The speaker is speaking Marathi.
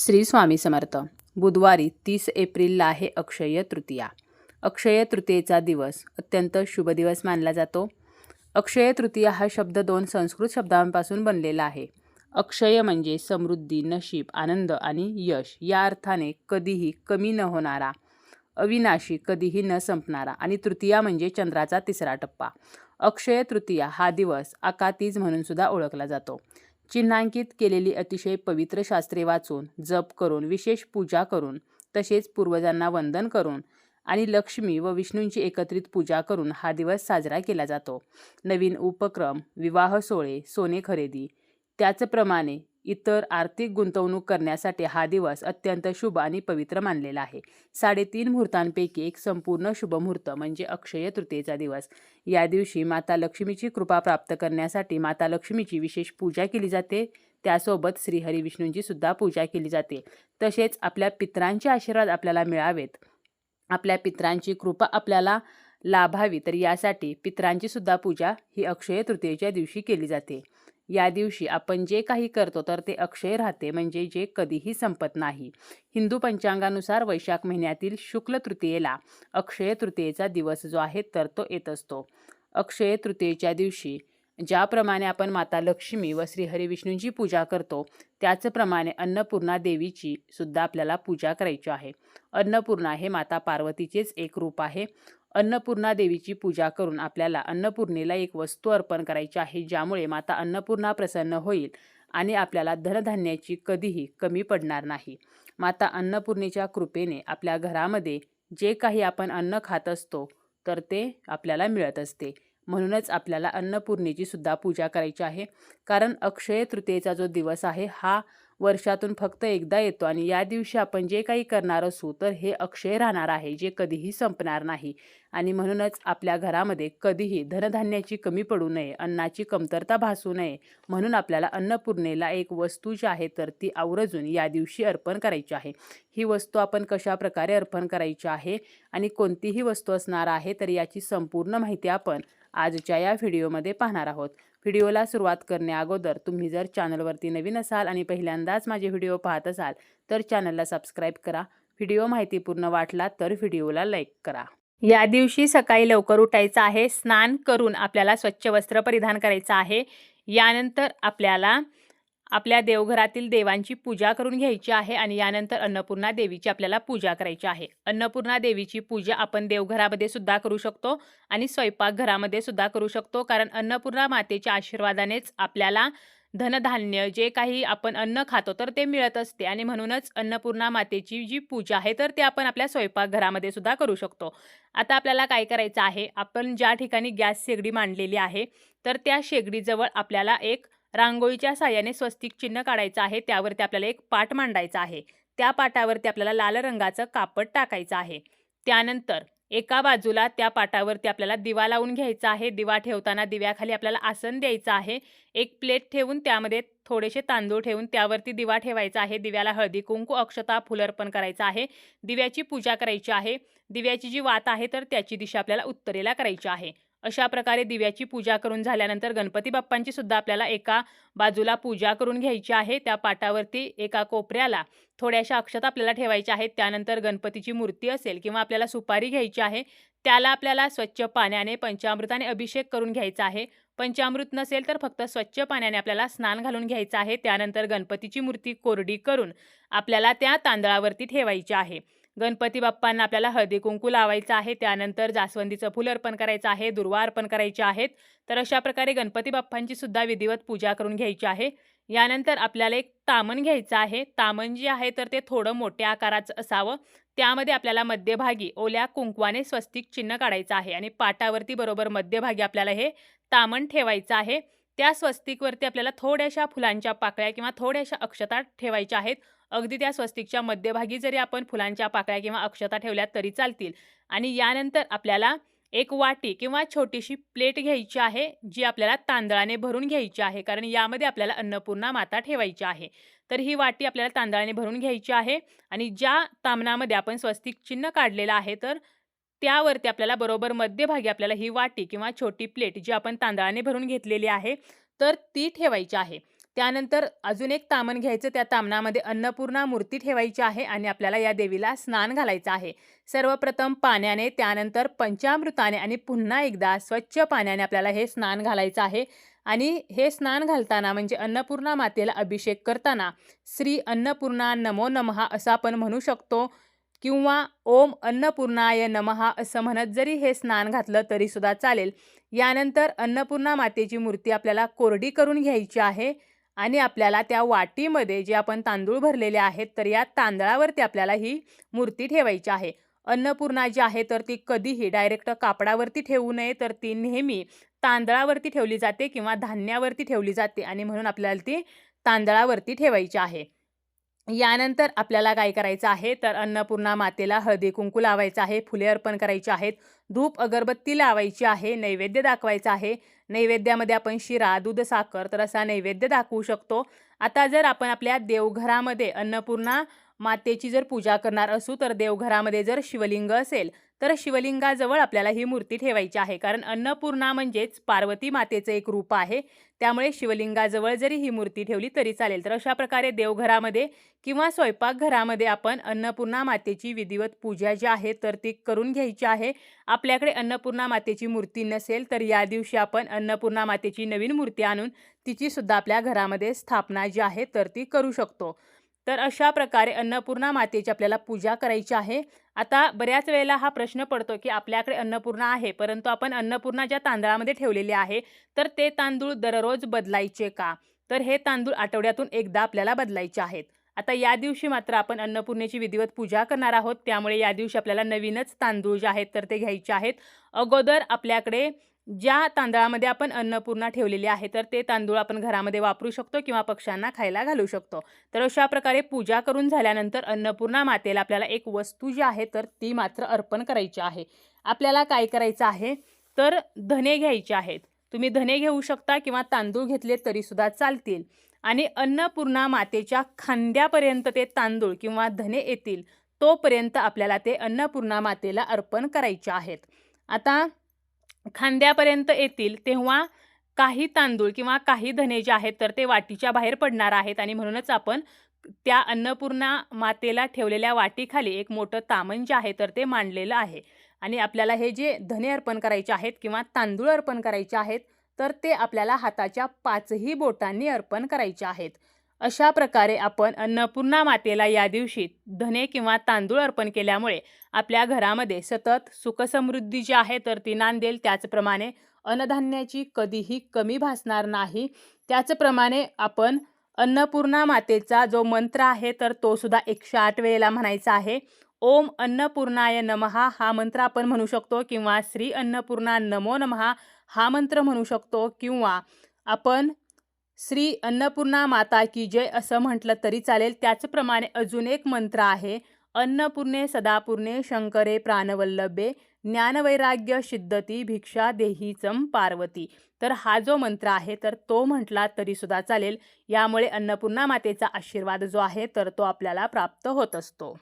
श्री स्वामी समर्थ. बुधवारी तीस एप्रिलला आहे अक्षय तृतीया. अक्षय तृतीयेचा दिवस अत्यंत शुभ दिवस मानला जातो. अक्षय तृतीया हा शब्द दोन संस्कृत शब्दांपासून बनलेला आहे. अक्षय म्हणजे समृद्धी नशीब आनंद आणि यश या अर्थाने कधीही कमी न होणारा अविनाशी कधीही न संपणारा आणि तृतीया म्हणजे चंद्राचा तिसरा टप्पा. अक्षय तृतीया हा दिवस आकातीज म्हणून सुद्धा ओळखला जातो. चिन्हांकित केलेली अतिशय पवित्र शास्त्रे वाचून जप करून विशेष पूजा करून तसेच पूर्वजांना वंदन करून आणि लक्ष्मी व विष्णूंची एकत्रित पूजा करून हा दिवस साजरा केला जातो. नवीन उपक्रम विवाह सोहळे सोने खरेदी त्याचप्रमाणे इतर आर्थिक गुंतवणूक करण्यासाठी हा दिवस अत्यंत शुभ आणि पवित्र मानलेला आहे. साडेतीन मुहूर्तांपैकी एक संपूर्ण शुभ मुहूर्त म्हणजे अक्षय तृतीयेचा दिवस. या दिवशी माता लक्ष्मीची कृपा प्राप्त करण्यासाठी माता लक्ष्मीची विशेष पूजा केली जाते. त्यासोबत श्रीहरी विष्णूंची सुद्धा पूजा केली जाते. तसेच आपल्या पित्रांचे आशीर्वाद आपल्याला मिळावेत. आपल्या पित्रांची कृपा आपल्याला लाभावी तर यासाठी पित्रांची सुद्धा पूजा ही अक्षय तृतीयेच्या दिवशी केली जाते. या दिवशी आपण जे काही करतो तर ते अक्षय राहते म्हणजे जे कधीही संपत नाही. हिंदू पंचांगानुसार वैशाख महिन्यातील शुक्ल तृतीयेला अक्षय तृतीयेचा दिवस जो आहे तर तो येत असतो. अक्षय तृतीयेच्या दिवशी ज्याप्रमाणे आपण माता लक्ष्मी व श्रीहरी विष्णूंची पूजा करतो त्याचप्रमाणे अन्नपूर्णा देवीची सुद्धा आपल्याला पूजा करायची आहे. अन्नपूर्णा हे माता पार्वतीचेच एक रूप आहे. अन्नपूर्णा देवीची पूजा करून आपल्याला अन्नपूर्णेला एक वस्तू अर्पण करायची आहे ज्यामुळे माता अन्नपूर्णा प्रसन्न होईल आणि आपल्याला धनधान्याची कधीही कमी पडणार नाही. माता अन्नपूर्णेच्या कृपेने आपल्या घरामध्ये जे काही आपण अन्न खात असतो तर ते आपल्याला मिळत असते. म्हणूनच आपल्याला अन्नपूर्णेची सुद्धा पूजा करायची आहे. कारण अक्षय तृतीयेचा जो दिवस आहे हा वर्षातून फक्त एकदा येतो आणि या दिवशी आपण जे काही करणार असू तर हे अक्षय राहणार आहे जे कधीही संपणार नाही. आणि म्हणूनच आपल्या घरामध्ये कधीही धनधान्याची कमी पडू नये अन्नाची कमतरता भासू नये म्हणून आपल्याला अन्नपूर्णेला एक वस्तू जी आहे तर ती आवर्जून या दिवशी अर्पण करायची आहे. ही वस्तू आपण कशा प्रकारे अर्पण करायची आहे आणि कोणतीही वस्तू असणार आहे तर याची संपूर्ण माहिती आपण आजच्या या व्हिडिओमध्ये पाहणार आहोत. व्हिडिओला सुरुवात करण्याअगोदर तुम्ही जर चॅनलवरती नवीन असाल आणि पहिल्यांदाच माझे व्हिडिओ पाहत असाल तर चॅनलला सबस्क्राईब करा. व्हिडिओ माहितीपूर्ण वाटला तर व्हिडिओला लाईक करा. या दिवशी सकाळी लवकर उठायचं आहे स्नान करून आपल्याला स्वच्छ वस्त्र परिधान करायचं आहे. यानंतर आपल्याला आपल्या देवघरातील देवांची पूजा करून घ्यायची आहे आणि यानंतर अन्नपूर्णा देवीची आपल्याला पूजा करायची आहे. अन्नपूर्णा देवीची पूजा आपण देवघरामध्ये सुद्धा करू शकतो आणि स्वयंपाकघरामध्ये सुद्धा करू शकतो. कारण अन्नपूर्णा मातेच्या आशीर्वादानेच आपल्याला धनधान्य जे काही आपण अन्न खातो तर ते मिळत असते आणि म्हणूनच अन्नपूर्णा मातेची जी पूजा आहे तर ते आपण आपल्या स्वयंपाकघरामध्ये सुद्धा करू शकतो. आता आपल्याला काय करायचं आहे? आपण ज्या ठिकाणी गॅस शेगडी मांडलेली आहे तर त्या शेगडीजवळ आपल्याला एक रांगोळीच्या साह्याने स्वस्तिक चिन्ह काढायचं आहे त्यावरती आपल्याला एक पाट मांडायचा आहे. त्या पाटावरती आपल्याला लाल रंगाचं कापड टाकायचं आहे. त्यानंतर एका बाजूला त्या पाटावरती आपल्याला दिवा लावून घ्यायचा आहे. दिवा ठेवताना दिव्याखाली आपल्याला आसन द्यायचं आहे. एक प्लेट ठेवून त्यामध्ये थोडेसे तांदूळ ठेवून त्यावरती दिवा ठेवायचा आहे. दिव्याला हळदी कुंकू अक्षता फुल अर्पण करायचं आहे. दिव्याची पूजा करायची आहे. दिव्याची जी वात आहे तर त्याची दिशा आपल्याला उत्तरेला करायची आहे. अशा प्रकारे दिव्याची पूजा करून झाल्यानंतर गणपती बाप्पांची सुद्धा आपल्याला एका बाजूला पूजा करून घ्यायची आहे. त्या पाटावरती एका कोपऱ्याला थोड्याशा अक्षता आपल्याला ठेवायच्या आहेत. त्यानंतर गणपतीची मूर्ती असेल किंवा आपल्याला सुपारी घ्यायची आहे. त्याला आपल्याला स्वच्छ पाण्याने पंचामृताने अभिषेक करून घ्यायचा आहे. पंचामृत नसेल तर फक्त स्वच्छ पाण्याने आपल्याला स्नान घालून घ्यायचं आहे. त्यानंतर गणपतीची मूर्ती कोरडी करून आपल्याला त्या तांदळावरती ठेवायची आहे. गणपती बाप्पांना आपल्याला हळदी कुंकू लावायचं आहे. त्यानंतर जास्वंदीचं फुल अर्पण करायचं आहे. दुर्वा अर्पण करायचे आहेत. तर अशा प्रकारे गणपती बाप्पांची सुद्धा विधिवत पूजा करून घ्यायची आहे. यानंतर आपल्याला एक तामण घ्यायचं आहे. तामण जे आहे तर ते थोडं मोठ्या आकाराचं असावं. त्यामध्ये आपल्याला मध्यभागी ओल्या कुंकवाने स्वस्तिक चिन्ह काढायचं आहे. आणि पाटावरती बरोबर मध्यभागी आपल्याला हे तामण ठेवायचं आहे. त्या स्वस्तिकवरती आपल्याला थोड्याशा फुलांच्या पाकळ्या किंवा थोड्याशा अक्षता ठेवायच्या आहेत. अगदी त्या स्वस्तिकच्या मध्यभागी जरी आपण फुलांच्या पाकळ्या किंवा अक्षता ठेवल्या तरी चालतील. आणि यानंतर आपल्याला एक वाटी किंवा छोटीशी प्लेट घ्यायची आहे जी आपल्याला तांदळाने भरून घ्यायची आहे कारण यामध्ये आपल्याला अन्नपूर्णा माता ठेवायची आहे. तर ही वाटी आपल्याला तांदळाने भरून घ्यायची आहे. आणि ज्या तामणामध्ये आपण स्वस्तिक चिन्ह काढलेलं आहे तर त्यावरती आपल्याला बरोबर मध्यभागी आपल्याला ही वाटी किंवा छोटी प्लेट जी आपण तांदळाने भरून घेतलेली आहे तर ती ठेवायची आहे. त्यानंतर अजून एक तामण घ्यायचं त्या तामणामध्ये अन्नपूर्णा मूर्ती ठेवायची आहे आणि आपल्याला या देवीला स्नान घालायचं आहे. सर्वप्रथम पाण्याने त्यानंतर पंचामृताने आणि पुन्हा एकदा स्वच्छ पाण्याने आपल्याला हे स्नान घालायचं आहे. आणि हे स्नान घालताना म्हणजे अन्नपूर्णा मातेला अभिषेक करताना श्री अन्नपूर्णा नमो नमहा असं आपण म्हणू शकतो. किंवा ओम अन्नपूर्णाय नमहा असं म्हणत जरी हे स्नान घातलं तरीसुद्धा चालेल. यानंतर अन्नपूर्णा मातेची मूर्ती आपल्याला कोरडी करून घ्यायची आहे आणि आपल्याला त्या वाटीमध्ये जे आपण तांदूळ भरलेले आहेत तर या तांदळावरती आपल्याला ही मूर्ती ठेवायची आहे. अन्नपूर्णा जी आहे तर ती कधीही डायरेक्ट कापडावरती ठेवू नये तर ती नेहमी तांदळावरती ठेवली जाते किंवा धान्यावरती ठेवली जाते आणि म्हणून आपल्याला ती तांदळावरती ठेवायची आहे. यानंतर आपल्याला काय करायचं आहे? तर अन्नपूर्णा मातेला हळदी कुंकू लावायचं आहे. फुले अर्पण करायची आहेत. धूप अगरबत्ती लावायची आहे. नैवेद्य दाखवायचा आहे. नैवेद्यामध्ये आपण शिरा दूध साखर तर असा नैवेद्य दाखवू शकतो. आता जर आपण आपल्या देवघरामध्ये अन्नपूर्णा मातेची जर पूजा करणार असू तर देवघरामध्ये जर शिवलिंग असेल तर शिवलिंगाजवळ आपल्याला ही मूर्ती ठेवायची आहे. कारण अन्नपूर्णा म्हणजेच पार्वती मातेचं एक रूप आहे. त्यामुळे शिवलिंगाजवळ जरी ही मूर्ती ठेवली तरी चालेल. तर अशा प्रकारे देवघरामध्ये किंवा स्वयंपाकघरामध्ये आपण अन्नपूर्णा मातेची विधिवत पूजा जी आहे तर ती करून घ्यायची आहे. आपल्याकडे अन्नपूर्णा मातेची मूर्ती नसेल तर या दिवशी आपण अन्नपूर्णा मातेची नवीन मूर्ती आणून तिची सुद्धा आपल्या घरामध्ये स्थापना जी आहे तर ती करू शकतो. तर अशा प्रकारे अन्नपूर्णा मातेची आपल्याला पूजा करायची आहे. आता बऱ्याच वेळेला हा प्रश्न पडतो की आपल्याकडे अन्नपूर्णा आहे परंतु आपण अन्नपूर्णा ज्या तांदळामध्ये ठेवलेले आहे तर ते तांदूळ दररोज बदलायचे का? तर हे तांदूळ आठवड्यातून एकदा आपल्याला बदलायचे आहेत. आता या दिवशी मात्र आपण अन्नपूर्णेची विधिवत पूजा करणार आहोत. त्यामुळे या दिवशी आपल्याला नवीनच तांदूळ जे आहेत तर ते घ्यायचे आहेत. अगोदर आपल्याकडे ज्या तांदळामध्ये आपण अन्नपूर्णा ठेवलेली आहे तर ते तांदूळ आपण घरामध्ये वापरू शकतो किंवा पक्ष्यांना खायला घालू शकतो. तर अशा प्रकारे पूजा करून झाल्यानंतर अन्नपूर्णा मातेला आपल्याला एक वस्तू जी आहे तर ती मात्र अर्पण करायची आहे. आपल्याला काय करायचं आहे तर धने घ्यायचे आहेत. तुम्ही धने घेऊ शकता किंवा तांदूळ घेतले तरीसुद्धा चालतील. आणि अन्नपूर्णा मातेच्या खांद्यापर्यंत ते तांदूळ किंवा धने येतील तोपर्यंत आपल्याला ते अन्नपूर्णा मातेला अर्पण करायचे आहेत. आता खांद्यापर्यंत येतील तेव्हा काही तांदूळ किंवा काही धने जे आहेत तर ते वाटीच्या बाहेर पडणार आहेत. आणि म्हणूनच आपण त्या अन्नपूर्णा मातेला ठेवलेल्या वाटीखाली एक मोठं तामण जे आहे तर ते मांडलेलं आहे. आणि आपल्याला हे जे धने अर्पण करायचे आहेत किंवा तांदूळ अर्पण करायचे आहेत तर ते आपल्याला हाताच्या पाचही बोटांनी अर्पण करायचे आहेत. अशा प्रकारे आपण अन्नपूर्णा मातेला या दिवशी धने किंवा तांदूळ अर्पण केल्यामुळे आपल्या घरामध्ये सतत सुखसमृद्धी जी आहे तर ती नांदेल. त्याचप्रमाणे अन्नधान्याची कधीही कमी भासणार नाही. त्याचप्रमाणे आपण अन्नपूर्णा मातेचा जो मंत्र आहे तर तो सुद्धा एकशे आठ वेळेला म्हणायचा आहे. ओम अन्नपूर्णाय नमहा हा मंत्र आपण म्हणू शकतो किंवा श्री अन्नपूर्णा नमो नमहा हा मंत्र म्हणू शकतो किंवा आपण श्री अन्नपूर्णा माता की जय असं म्हटलं तरी चालेल. त्याचप्रमाणे अजून एक मंत्र आहे. अन्नपूर्णे सदापूर्णे शंकरे प्राणवल्लभे ज्ञानवैराग्य सिद्धती भिक्षा देहीचम पार्वती. तर हा जो मंत्र आहे तर तो म्हटला तरीसुद्धा चालेल. यामुळे अन्नपूर्णा मातेचा आशीर्वाद जो आहे तर तो आपल्याला प्राप्त होत असतो.